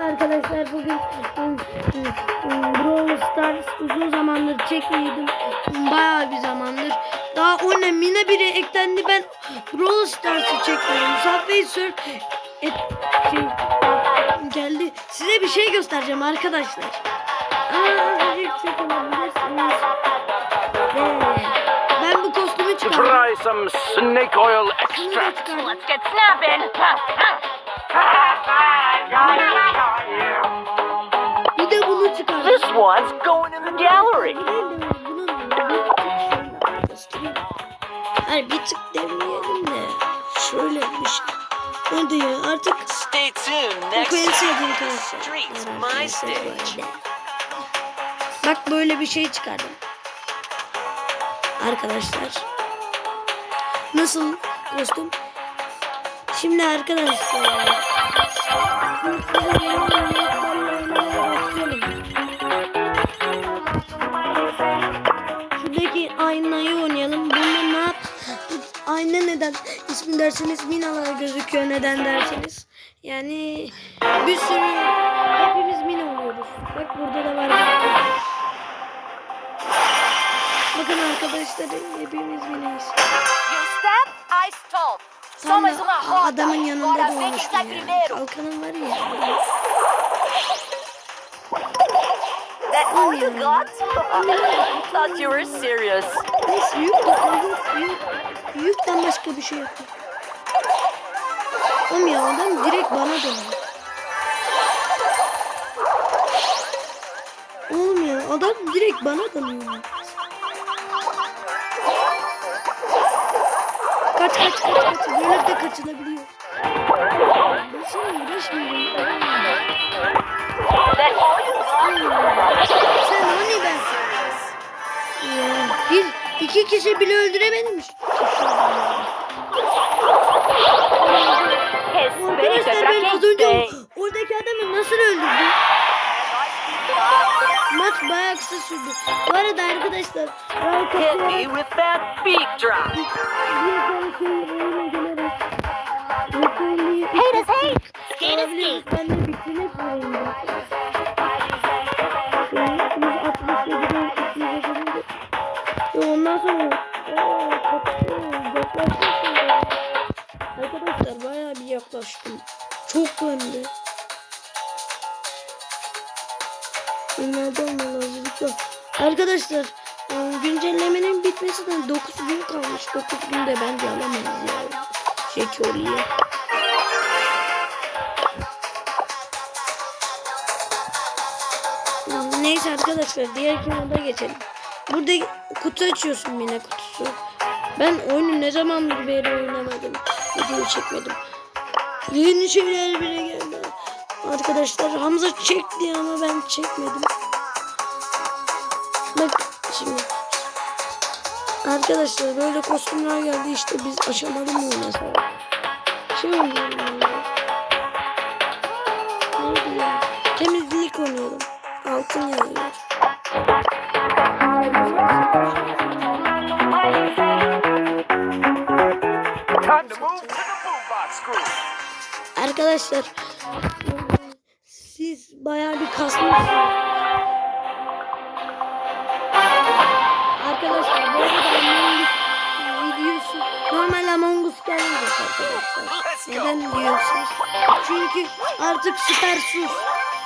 Arkadaşlar bugün ım, ım, ım, Brawl Stars uzun zamandır çekmiyordum. Bayağı bir zamandır. Daha o ne Mine biri eklendi ben Brawl Stars'ı çekiyorum. Subway Surf et, şey, geldi. Size bir şey göstereceğim arkadaşlar. Ve ben bu kostümü çıkardım. Try some snake oil extract. Let's get snapping. This one's going in the gallery. Bunun bir tık demeyelim de şöyle bir şey. Hadi ya artık Stay tuned. Next time. Streets, my stage. Bak böyle bir şey çıkardım. Arkadaşlar. Nasıl kostüm? Şimdi arkadaşlar. Ayna neden? İsmi derseniz Minalar gözüküyor. Neden derseniz. Yani bir sürü hepimiz Mina oluyoruz. Bak burada da var. Bakın arkadaşlar hepimiz Mina'yız. You step, I stop. Tam da adamın yanında doğmuştum sai ya. primeiro. Kalkanım var ya. That all you got? Thought you were serious. Neyse yük topladım. Yük, yükten başka bir şey yok. Oğlum ya adam direkt bana dönüyor. Oğlum ya adam direkt bana dönüyor. Kaç kaç kaç kaç. Böyle de kaçılabiliyor. Uğraşmıyorum. All you got? Sen hani ben? Ya, bir iki kişi bile öldüremedim. Arkadaşlar ben az önce oradaki adamı nasıl öldürdüm? Maç bayağı kısa sürdü. Bu arada arkadaşlar Hit me with that beat drop. hate. İs. Yaklaştım. Çok önde. Bunlarda olmalı hazırlıklı. Arkadaşlar e, güncellemenin bitmesinden 9 gün kalmış. 9 günde bence alamayız ya. Şekoliye. Neyse arkadaşlar diğer kimoda geçelim. Burada kutu açıyorsun yine kutusu. Ben oyunu ne zamandır beri oynamadım. Video çekmedim. Yeni şeyler bile geldi. Arkadaşlar Hamza çekti ama ben çekmedim. Bak şimdi. Arkadaşlar böyle kostümler geldi işte biz aşamalı mı oynasak? Şey ya? Temizlik oynayalım. Altın yağıyor. Time to move Arkadaşlar siz bayağı bir kasmışsınız. Arkadaşlar bu arada Among Us videosu normal Among Us gelmeyecek arkadaşlar. Neden diyorsunuz? Çünkü artık süper sus.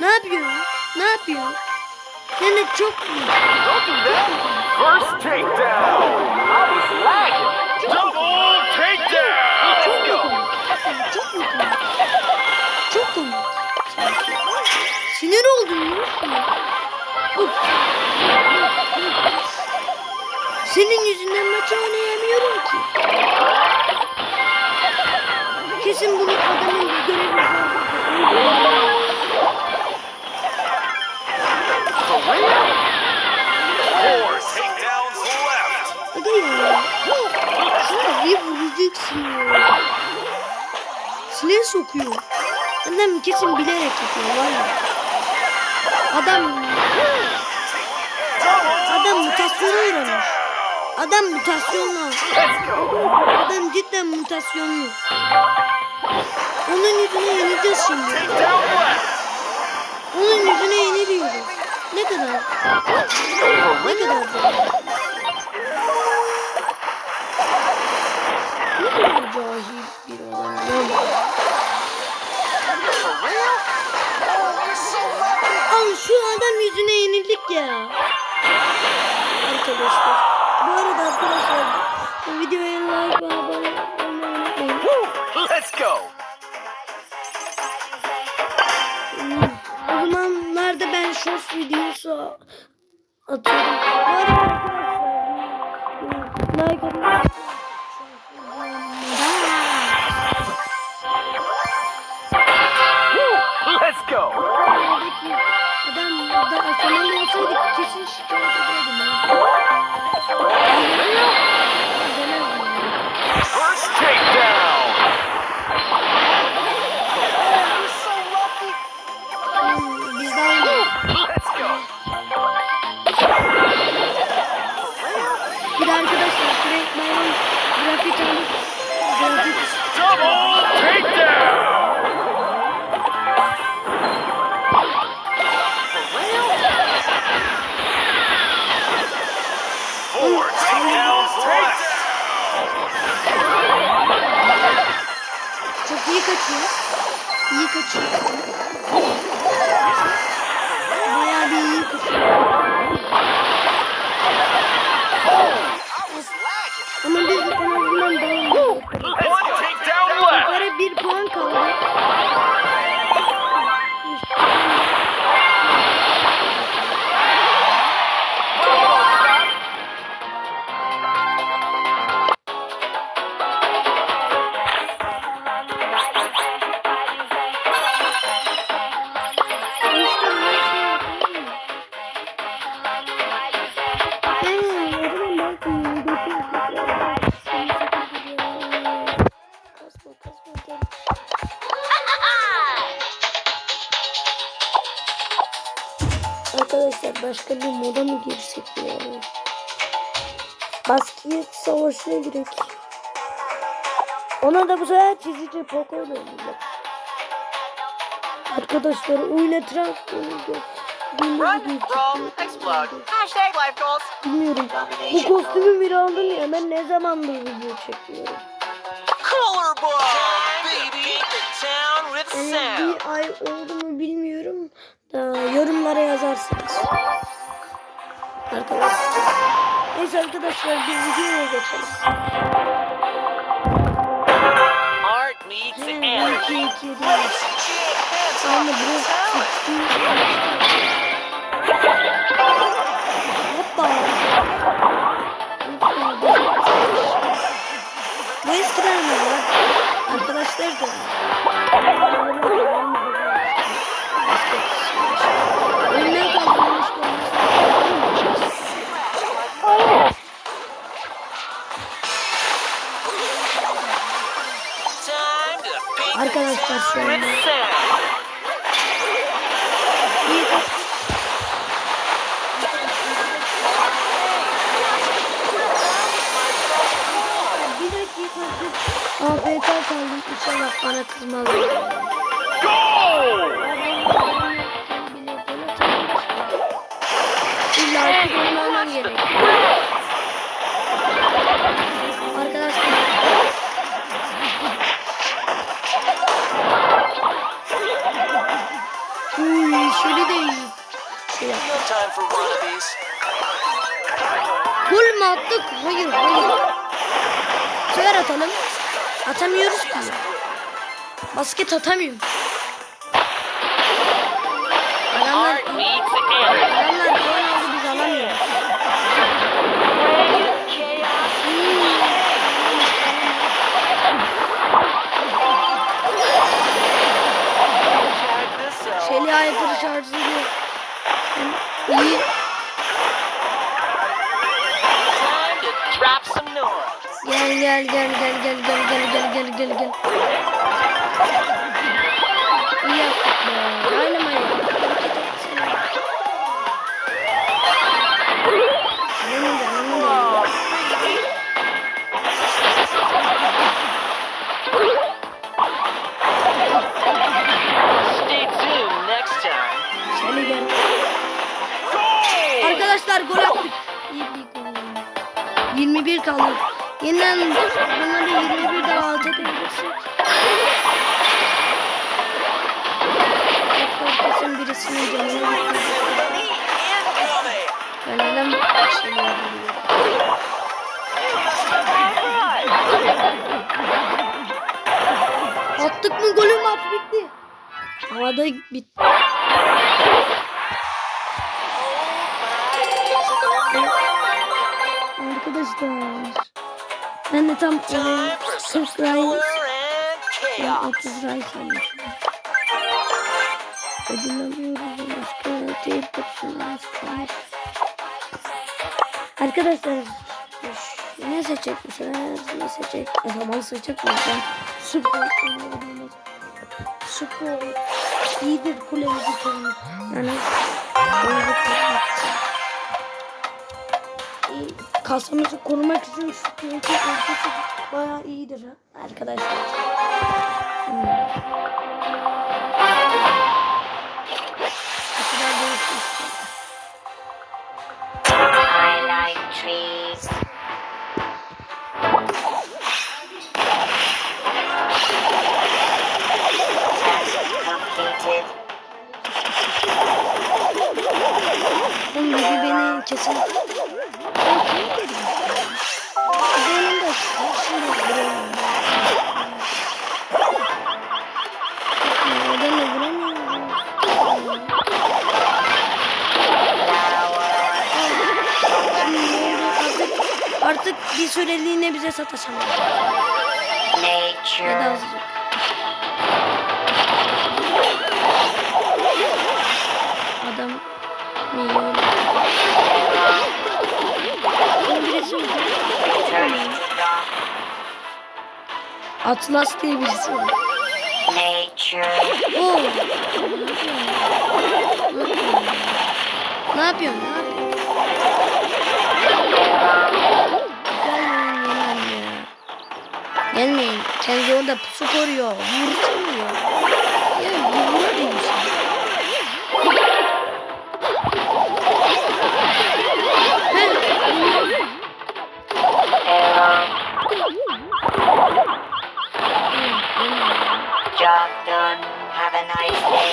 Ne yapıyorsun? Ne yapıyorsun? Sen de çok that. First takedown. iksiriyor. Sinir sokuyor. Adam kesin bilerek yapıyor var ya. Adam Adam mutasyonu öğrenmiş. Adam mutasyonlu. Adam cidden mutasyonlu. Onun yüzüne yeneceğiz şimdi. Onun yüzüne yeniliyoruz. Ne kadar? Ne kadar? Cahil bir adam. Oh. Al şu adam yüzüne yenildik ya. Arkadaşlar. Bu arada arkadaşlar bu videoya like ve abone olmayı unutmayın. Let's go. O zamanlarda ben shorts videosu atıyorum. Bu arada arkadaşlar like atmayı go. First takedown. İyi kaçıyor. İyi kaçıyor. Bayağı bir iyi kaçıyor. Başka bir moda mı girsek ya? Basket savaşına girek. Ona da bu sefer çizici Poco oynayacak. Arkadaşlar life goals. Bilmiyorum. Bu kostümü bir aldım ya ben ne zamandır video çekiyorum. Yani bir ay oldu mu bilmiyorum da Arkadaşlar. Neyse arkadaşlar biz videoya geçelim. Art meets Hmm, energy. iki, iki, değil. Anne bu. Hoppa. Bu eskiden mi? Arkadaşlar da. AFK kaldım inşallah bana kızmazlar. Go! İlla ki benim almam gerek. Arkadaşlar. Uy, şöyle de iyi. Şey. Gol mü attık? Hayır, hayır. Sever atalım. Atamıyoruz ki. Basket atamıyoruz. Adamlar, adamlar puan aldı biz alamıyoruz. Şeli Hyper şarjı iyi. Gel gel gel gel gel gel gel gel gel gel gel. İyi yaptık be. Gel. Go! Arkadaşlar gol attık. İyi bir gol. 21 kaldı. Yeniden bunları 21 daha alt edebilirsek. Kesin birisinin canını! Ben neden bu şeyleri yapıyorum? Attık mı golü maç bitti. Havada bitti. Arkadaşlar. Ben de tam some 40 ray, color and ben chaos. 30 ray sanmışım. Ödül alıyoruz. Başka teyip kapısından çıkmış. Arkadaşlar ne seçecek ne seçecek o zaman seçecek mi ben süper süper iyidir kulemizi korumak yani kulemizi İyi, kasamızı korumak için süper ortası bayağı iyidir ha, arkadaşlar Hmm. I like trees. Artık bir süreliğine bize sataşamıyor. Ya da azıcık. Adam milyon. Birisi mi? Atlas diye birisi var. Nature. Oo. Ne yapıyorsun? Ne yapıyorsun? Ne yapıyorsun? Kendi orada pusu koruyor. Vurmuyor. Ya vurma değilsin. Job done. Have a nice day.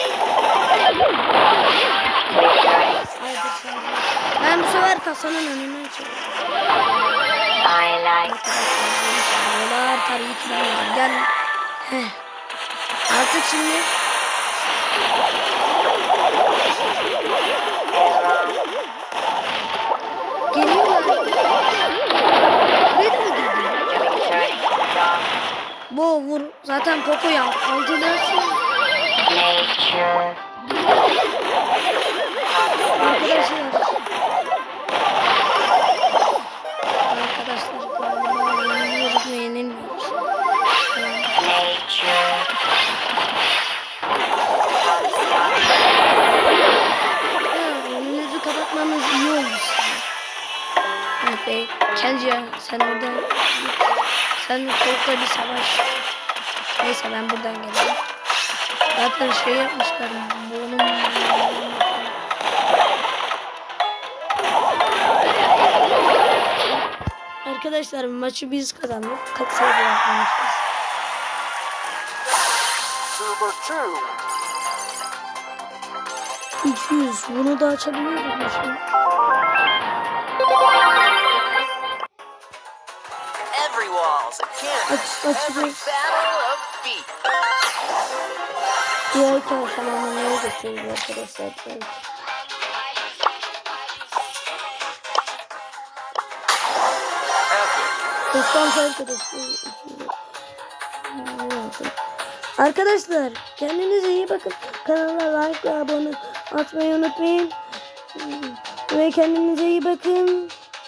Dawn. Ben bu sefer kasanın önüne çıktım. I like Dolar tabii ki de var. Gel. Heh. Artık şimdi geliyorlar. Buraya da mı dawn. Bu vur. Zaten Poco ya. Aldılarsın. Arkadaşlar. Arkadaşlar Kenci sen orada sen soğukta bir savaş. Neyse ben buradan geleyim. Zaten şey yapmışlar. Bunun Arkadaşlar maçı biz kazandık. Kaç sayı yapmamışız. Number two. 200. Bunu da açabiliyoruz şimdi? Aç, feet. Diğer tamamlamaya geçiyoruz arkadaşlar. Arkadaşlar. Arkadaşlar kendinize iyi bakın. Kanala like ve abone atmayı unutmayın. Ve kendinize iyi bakın.